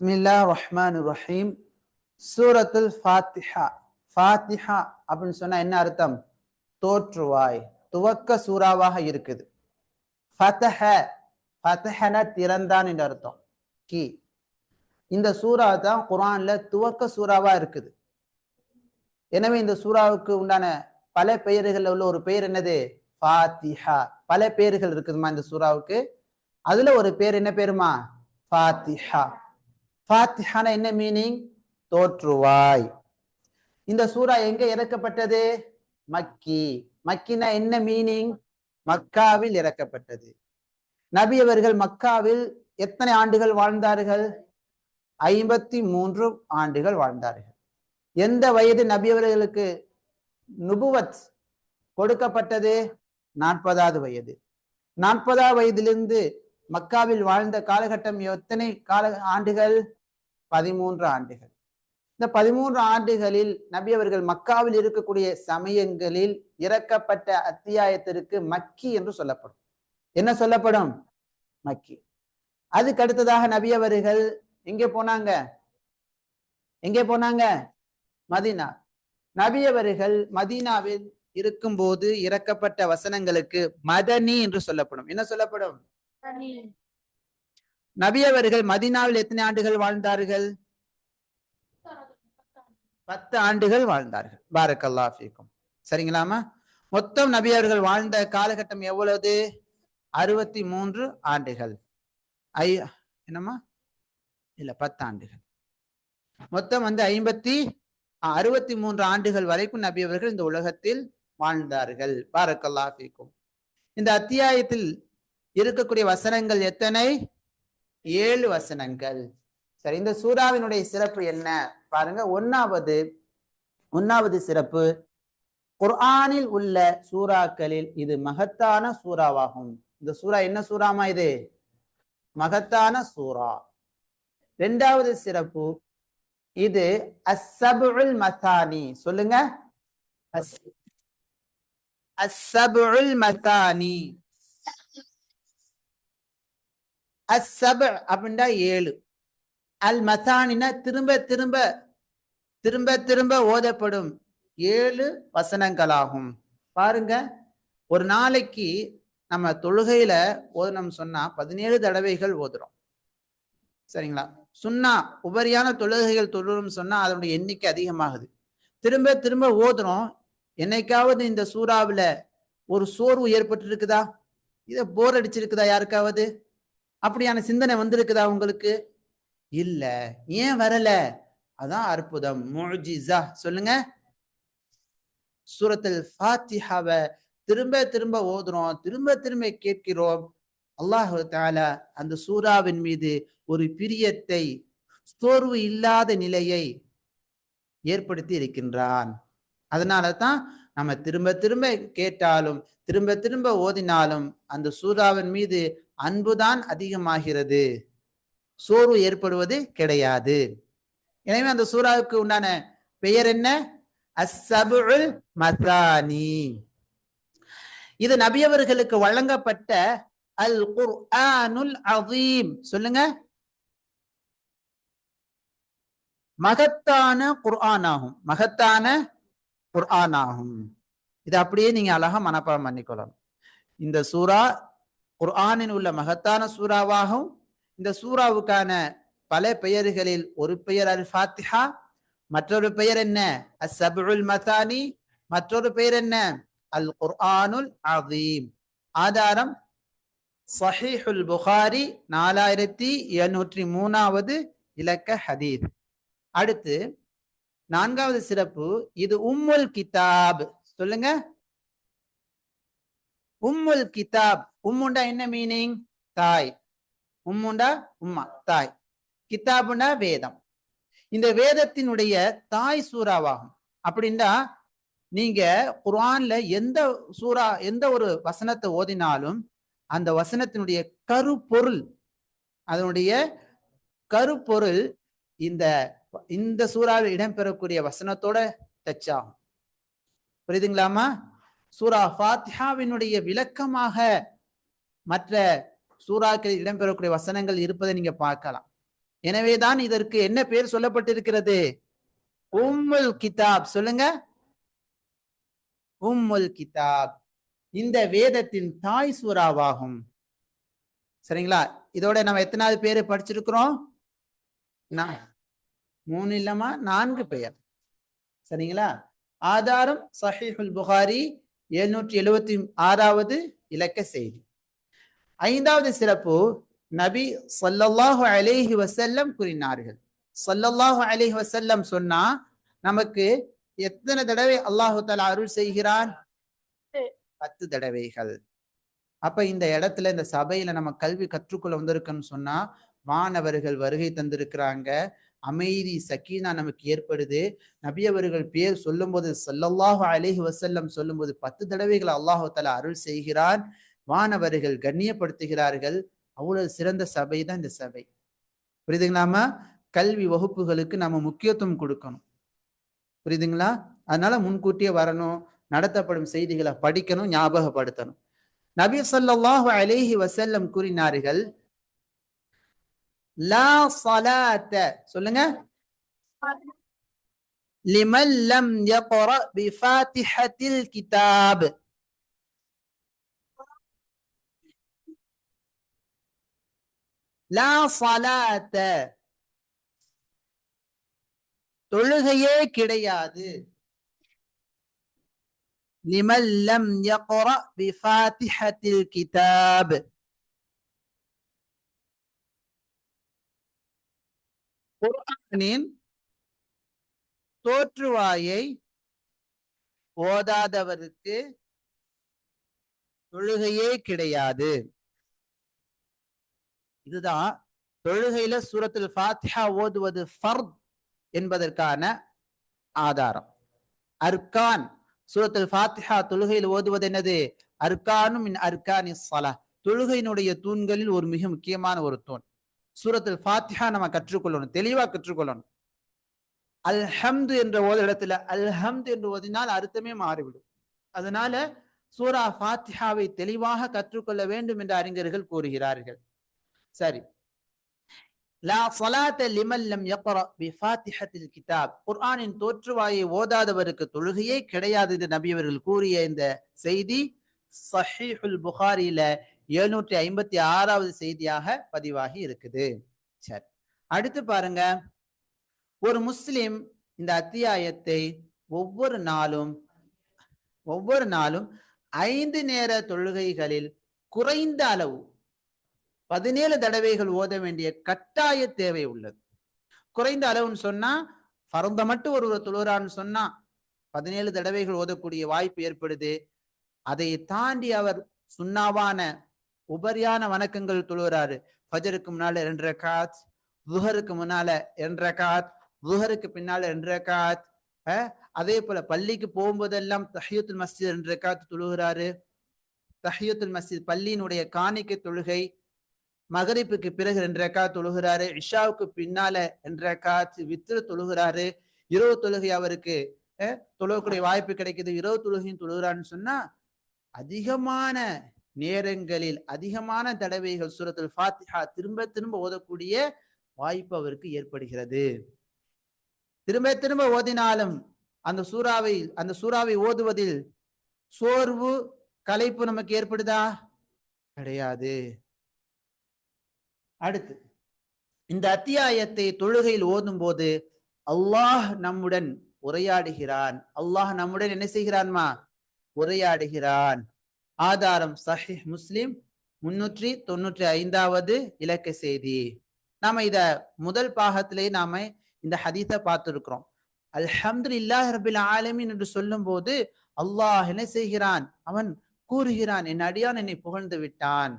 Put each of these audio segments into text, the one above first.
பிஸ்மில்லா ரஹ்மான் ரஹீம் சூரத்துல் ஃபாத்திஹா. ஃபாத்திஹா அப்படின்னு சொன்னா என்ன அர்த்தம்? தோற்றுவாய். துவக்க சூறாவாக இருக்குது. ஃபதஹ. ஃபதஹன திறந்தான் என்று அர்த்தம். கி. இந்த சூறா தான் குரான்ல துவக்க சூறாவா இருக்குது. எனவே இந்த சூறாவுக்கு உண்டான பல பெயர்களில் உள்ள ஒரு பெயர் என்னது? ஃபாத்திஹா. பல பெயர்கள் இருக்குதுமா இந்த சூறாவுக்கு? அதுல ஒரு பேர் என்ன பேருமா ஃபாத்திஹா. ஃபாத்திஹான என்ன மீனிங் தோற்றுவாய். இந்த சூறா எங்க இறக்கப்பட்டது? மக்கி. மக்கினா என்ன மீனிங் மக்காவில் இறக்கப்பட்டது. நபி அவர்கள் மக்காவில் எத்தனை ஆண்டுகள் வாழ்ந்தார்கள்? ஐம்பத்தி மூன்று ஆண்டுகள் வாழ்ந்தார்கள். எந்த வயது நபி அவர்களுக்கு? நுபுவத் கொடுக்கப்பட்டது? நாற்பதாவது வயது. நாற்பதாவது வயதிலிருந்து மக்காவில் வாழ்ந்த காலகட்டம் எத்தனை கால ஆண்டுகள்? பதிமூன்று ஆண்டுகள். இந்த பதிமூன்று ஆண்டுகளில் நபி அவர்கள் மக்காவில் இருக்கக்கூடிய சமயங்களில் இறக்கப்பட்ட அத்தியாயத்திற்கு மக்கி என்று சொல்லப்படும். என்ன சொல்லப்படும்? மக்கி. அதுக்கு அடுத்ததாக நபி அவர்கள் எங்கே போனாங்க? எங்கே போனாங்க? மதீனா. நபி அவர்கள் மதீனாவில் இருக்கும்போது இறக்கப்பட்ட வசனங்களுக்கு மதனி என்று சொல்லப்படும். என்ன சொல்லப்படும்? நபி அவர்கள் மதீனாவில் எத்தனை ஆண்டுகள் வாழ்ந்தார்கள்? பத்து ஆண்டுகள் வாழ்ந்தார்கள். பாரக்கல்லா ஃபீக்கும். சரிங்களாமா மொத்தம் நபி அவர்கள் வாழ்ந்த காலகட்டம் எவ்வளவு? அறுபத்தி மூன்று ஆண்டுகள். ஐ என்னம்மா? இல்ல பத்து ஆண்டுகள். மொத்தம் வந்து ஐம்பத்தி அறுபத்தி மூன்று ஆண்டுகள் வரைக்கும் நபி அவர்கள் இந்த உலகத்தில் வாழ்ந்தார்கள். பாரக்கல்லா ஃபீக்கும். இந்த அத்தியாயத்தில் இருக்கக்கூடிய வசனங்கள் எத்தனை? ஏழு வசனங்கள். சரி இந்த சூறாவினுடைய சிறப்பு என்ன? பாருங்க ஒன்னாவது ஒன்னாவது சிறப்பு. குர்ஆனில் உள்ள சூறாக்களில் இது மகத்தான சூறாவாகும். இந்த சூறா என்ன சூறாமா இது? மகத்தான சூறா. இரண்டாவது சிறப்பு இது அசபுல் மத்தானி சொல்லுங்க. அசபுல் மத்தானி அஸ்ஸப அப்படின்னா ஏழு. அல் மசானினா திரும்ப திரும்ப திரும்ப திரும்ப ஓதப்படும். ஏழு வசனங்களாகும். பாருங்க ஒரு நாளைக்கு நம்ம தொழுகையில ஓதணும் சொன்னா பதினேழு தடவைகள் ஓதுறோம். சரிங்களா? சுண்ணா உபரியான தொழுகைகள் தொழுறோம் சொன்னா அதனுடைய எண்ணிக்கை அதிகமாகுது. திரும்ப திரும்ப ஓதுறோம். என்னைக்காவது இந்த சூறாவில் ஒரு சோர்வு ஏற்பட்டு இருக்குதா இதை போர் அடிச்சிருக்குதா யாருக்காவது? அப்படியான சிந்தனை வந்திருக்குதா உங்களுக்கு? இல்ல. ஏன் வரல? அதான் அற்புதம். முஜிசா சொல்லுங்க. சூரத்தில் ஃபாத்திஹாவை திரும்ப திரும்ப ஓதுறோம். திரும்ப திரும்ப கேட்கிறோம். அல்லாஹு தாலா அந்த சூறாவின் மீது ஒரு பிரியத்தை சோர்வு இல்லாத நிலையை ஏற்படுத்தி இருக்கின்றான். அதனால தான் நம்ம திரும்ப திரும்ப கேட்டாலும் திரும்ப திரும்ப ஓதினாலும் அந்த சூறாவின் மீது அன்புதான் அதிகமாகிறது. சோர்வு ஏற்படுவது கிடையாது. எனவே அந்த சூறாவுக்கு உண்டான பெயர் என்ன? அஸ்ஸபுல் மசானி. இது நபியவர்களுக்கு வழங்கப்பட்ட அல் குர்ஆனுல் அதீம் சொல்லுங்க. மகத்தான குர்ஆன் ஆகும் மகத்தான குர்ஆன் ஆகும் இது அப்படியே நீங்க அழகா மனப்பாடம் பண்ணிக்கொள்ளணும் இந்த சூரா குர்ஆனில் உள்ள மகத்தான சூறாவாகும் இந்த சூறாவுக்கான பல பெயர்களில் ஒரு பெயர் அல் ஃபாத்திஹா மற்றொரு பெயர் என்ன? அஸ்ஸபுல் மசானி மற்றொரு பெயர் என்ன? அல் குர்ஆனுல் அதீம் ஆதாரம் சஹீஹுல் புகாரி நாலாயிரத்தி எழுநூற்றி மூணாவது இலக்க ஹதீத் அடுத்து நான்காவது சிறப்பு இது உம்முல் கிதாப். சொல்லுங்க. உம்முல் கிதாப். உம்முண்டா என்ன மீனிங் தாய். உம்முண்டா உம்மா தாய். கிதாபுண்டா வேதம். இந்த வேதத்தினுடைய தாய் சூறாவாகும். அப்படின்னா நீங்க குர்ஆன்ல எந்த சூறா எந்த ஒரு வசனத்தை ஓதினாலும் அந்த வசனத்தினுடைய கருப்பொருள் அதனுடைய கருப்பொருள் இந்த இந்த சூறாவில் இடம்பெறக்கூடிய வசனத்தோட டச் ஆகும். புரியுதுங்களாமா சூரா ஃபாத்தியாவினுடைய விளக்கமாக மற்ற சூறாக்களில் இடம்பெறக்கூடிய வசனங்கள் இருப்பதை நீங்க பார்க்கலாம். எனவேதான் இதற்கு என்ன பேர் சொல்லப்பட்டிருக்கிறது? உம்முல் கிதாப். சொல்லுங்க. உம்முல் கிதாப். இந்த வேதத்தின் தாய் சூறாவாகும். சரிங்களா? இதோட நம்ம எத்தனாவது பேரு படிச்சிருக்கிறோம்? மூணு இல்லமா? நான்கு பெயர். சரிங்களா? ஆதாரம் சஹீஹுல் புகாரி எழுநூற்றி எழுவத்தி ஆறாவது இலக்க செய்தி. ஐந்தாவது சிறப்பு நபி ஸல்லல்லாஹு அலைஹி வஸல்லம் கூறினார்கள். ஸல்லல்லாஹு அலைஹி வஸல்லம் சொன்னா நமக்கு எத்தனை தடவை அல்லாஹு தஆலா அருள் செய்கிறான்? பத்து. தடவைகள். அப்ப இந்த இடத்துல இந்த சபையில நம்ம கல்வி கற்றுக்கொள்ள வந்திருக்கோம்னு சொன்னா மாணவர்கள் வருகை தந்திருக்கிறாங்க. அமைதி சக்கீனா நமக்கு ஏற்படுது. நபி அவர்கள் பேர் சொல்லும்போது ஸல்லல்லாஹு அலைஹி வசல்லம் சொல்லும்போது பத்து தடவைகள் அல்லாஹு அருள் செய்கிறான். வானவர்கள் கண்ணியப்படுத்துகிறார்கள். அவ்வளவு சிறந்த சபை தான் இந்த சபை. புரியுதுங்களாமா கல்வி வகுப்புகளுக்கு நம்ம முக்கியத்துவம் கொடுக்கணும். புரியுதுங்களா? அதனால முன்கூட்டியே வரணும். நடத்தப்படும் செய்திகளை படிக்கணும் ஞாபகப்படுத்தணும். நபி சொல்லாஹு அலைஹி வசல்லம் கூறினார்கள் லா ஸலாத்த சொல்லுங்க. லிமன் லம் யக்ர பிஃபாத்திஹத்தில் கிதாப் லா ஸலாத்த தொழுகையே கிடையாது. லிமன் லம் யக்ர பிஃபாத்திஹத்தில் கிதாப் குர்ஆனின் தோற்றுவாயை ஓதாதவருக்கு தொழுகையே கிடையாது. இதுதான் தொழுகையில சூரத்தில் ஃபாத்திஹா ஓதுவது ஃபர்த் என்பதற்கான ஆதாரம். அர்கான் சூரத்தில் ஃபாத்திஹா தொழுகையில் ஓதுவது என்னது? அர்கானும் அர்கானி சலா. தொழுகையினுடைய தூண்களில் ஒரு மிக முக்கியமான ஒரு தூண். சூரத்தில் ஃபாத்திஹா நம்ம கற்றுக்கொள்ளணும் தெளிவா கற்றுக்கொள்ளணும். அல்ஹம்து என்ற ஓத இடத்துல அல்ஹம்து என்று ஓதினால் அர்த்தமே மாறிவிடும். அதனால சூரா ஃபாத்திஹாவை தெளிவாக கற்றுக்கொள்ள வேண்டும் என்று அறிஞர்கள் கூறுகிறார்கள். சரி. லா கிதாப். குர்ஆனின் தோற்றுவாயை ஓதாதவருக்கு தொழுகையே கிடையாது என்று நபியவர்கள் கூறிய இந்த செய்தி சஹீஹுல் புகாரில எழுநூற்றி ஐம்பத்தி ஆறாவது செய்தியாக பதிவாகி இருக்குது. சரி. அடுத்து பாருங்க. ஒரு முஸ்லிம் இந்த அத்தியாயத்தை ஒவ்வொரு நாளும் ஒவ்வொரு நாளும் ஐந்து நேர தொழுகைகளில் குறைந்த அளவு பதினேழு தடவைகள் ஓத வேண்டிய கட்டாய தேவை உள்ளது. குறைந்த அளவுன்னு சொன்னா பரந்த மட்டும் ஒரு ஒரு தொழுறான்னு சொன்னா பதினேழு தடவைகள் ஓதக்கூடிய வாய்ப்பு ஏற்படுது. அதை தாண்டி அவர் சுண்ணாவான உபரியான வணக்கங்கள் தொழுகிறாரு ஃபஜருக்கு முன்னால ரெண்டு ரகாத் துஹருக்கு முன்னால ரெண்டு காத் துஹருக்கு பின்னால ரெண்டு காத் அதே போல பள்ளிக்கு போகும்போதெல்லாம் தஹியத்துல் மஸ்ஜித் ரெண்டு ரகாத் தொழுகிறாரு தஹியத்துல் மஸ்ஜித் பள்ளியினுடைய காணிக்கை தொழுகை மகரிப்புக்கு பிறகு ரெண்டு ரக்காத் தொழுகிறாரு. இஷாவுக்கு பின்னால ரெண்டு ரக்காத் வித்திர தொழுகிறாரு. இரவு தொழுகை அவருக்கு தொழுகக்கூடிய வாய்ப்பு கிடைக்குது. இரவு தொழுகையும் தொழுகிறான்னு சொன்னா அதிகமான நேரங்களில் அதிகமான தடவைகள் சூரத்துல் ஃபாத்திஹா திரும்ப திரும்ப ஓதக்கூடிய வாய்ப்பு அவருக்கு ஏற்படுகிறது. திரும்ப திரும்ப ஓதினாலும் அந்த சூறாவை அந்த சூறாவை ஓதுவதில் சோர்வு கலைப்பு நமக்கு ஏற்படுதா? கிடையாது. அடுத்து இந்த அத்தியாயத்தை தொழுகையில் ஓதும் போது அல்லாஹ் நம்முடன் உரையாடுகிறான். அல்லாஹ் நம்முடன் என்ன செய்கிறான்மா? உரையாடுகிறான். ஆதாரம் சஹிஹ் முஸ்லிம் முன்னூற்றி தொண்ணூற்றி ஐந்தாவது இலக்க செய்தி. நாம இத முதல் பாகத்திலே நாம இந்த ஹதீஸை பார்த்திருக்கிறோம். அல்ஹம்து இல்லாஹ் ரபில் ஆலமின் என்று சொல்லும் போது அல்லாஹ் என்ன செய்கிறான்? அவன் கூறுகிறான் என் அடியான் என்னை புகழ்ந்து விட்டான்.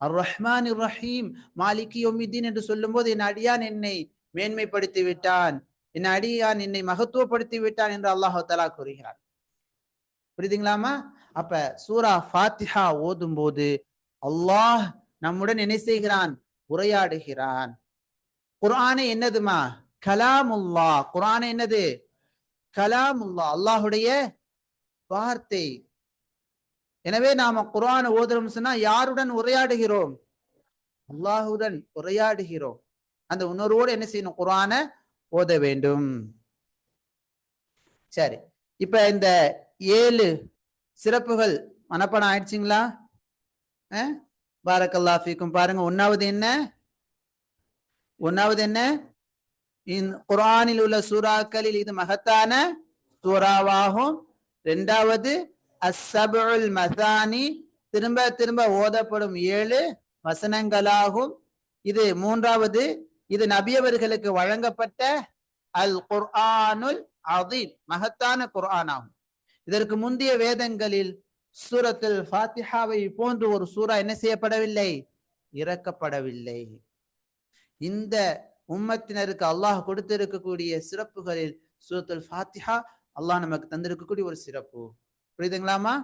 அர் ரஹ்மான் ரஹீம் மாலிகி ஒமிதீன் என்று சொல்லும் போது என் அடியான் என்னை மேன்மைப்படுத்தி விட்டான். என் அடியான் என்னை மகத்துவப்படுத்தி விட்டான் என்று அல்லாஹு தலா கூறுகிறான். புரியுதுங்களாமா? அப்ப சூரா ஃபாத்திஹா ஓதும் போது அல்லாஹ் நம்முடன் என்ன செய்கிறான்? உரையாடுகிறான். குர்ஆனே என்னதுமா? கலாமுல்லா குரான் என்னது? கலாமுல்லா அல்லாஹுடைய வார்த்தை. எனவே நாம குரான ஓதுறோம் சொன்னா யாருடன் உரையாடுகிறோம்? அல்லாஹுடன் உரையாடுகிறோம். அந்த உணர்வோடு என்ன செய்யணும்? குரான ஓத வேண்டும். சரி. இப்ப இந்த ஏழு சிறப்புகள். மனப்பாடம் ஆயிடுச்சுங்களா? அஹ்? பாரக்கல்லா ஃபீக்கும். பாருங்க ஒன்னாவது என்ன? ஒன்னாவது என்ன? குரானில் உள்ள சூறாக்களில் இது மகத்தான சூறாவாகும். இரண்டாவது அஸ்ஸபுல் மசானி. திரும்ப திரும்ப ஓதப்படும் ஏழு வசனங்களாகும். இது மூன்றாவது இது நபியவர்களுக்கு வழங்கப்பட்ட அல் குர்ஆனுல் அதீம் மகத்தான குர்ஆன் ஆகும் இதற்கு முந்தைய வேதங்களில் சூரத்தில் ஃபாத்திஹாவை போன்று ஒரு சூரா என்ன செய்யப்படவில்லை? இறக்கப்படவில்லை. இந்த உம்மத்தினருக்கு அல்லாஹ் கொடுத்திருக்கக்கூடிய சிறப்புகளில் சூரத்துல் ஃபாத்திஹா அல்லாஹ் நமக்கு தந்திருக்கக்கூடிய ஒரு சிறப்பு. புரியுதுங்களாமா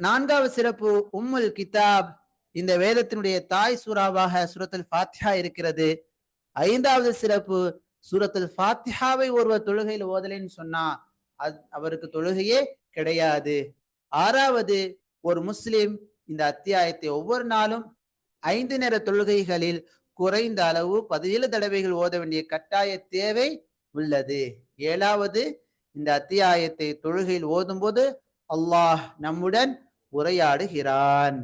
நான்காவது சிறப்பு உம்முல் கிதாப். இந்த வேதத்தினுடைய தாய் சூறாவாக சூரத்துல் ஃபாத்திஹா இருக்கிறது. ஐந்தாவது சிறப்பு சூரத்துல் ஃபாத்திஹாவை ஒருவர் தொழுகையில் ஓதலைன்னு சொன்னா அவருக்கு தொழுகையே கிடையாது. ஆறாவது ஒரு முஸ்லிம் இந்த அத்தியாயத்தை ஒவ்வொரு நாளும் ஐந்து நேர தொழுகைகளில் குறைந்த அளவு பதினேழு தடவைகள் ஓத வேண்டிய கட்டாய தேவை உள்ளது. ஏழாவது இந்த அத்தியாயத்தை தொழுகையில் ஓதும்போது அல்லாஹ் நம்முடன் உரையாடுகிறான்.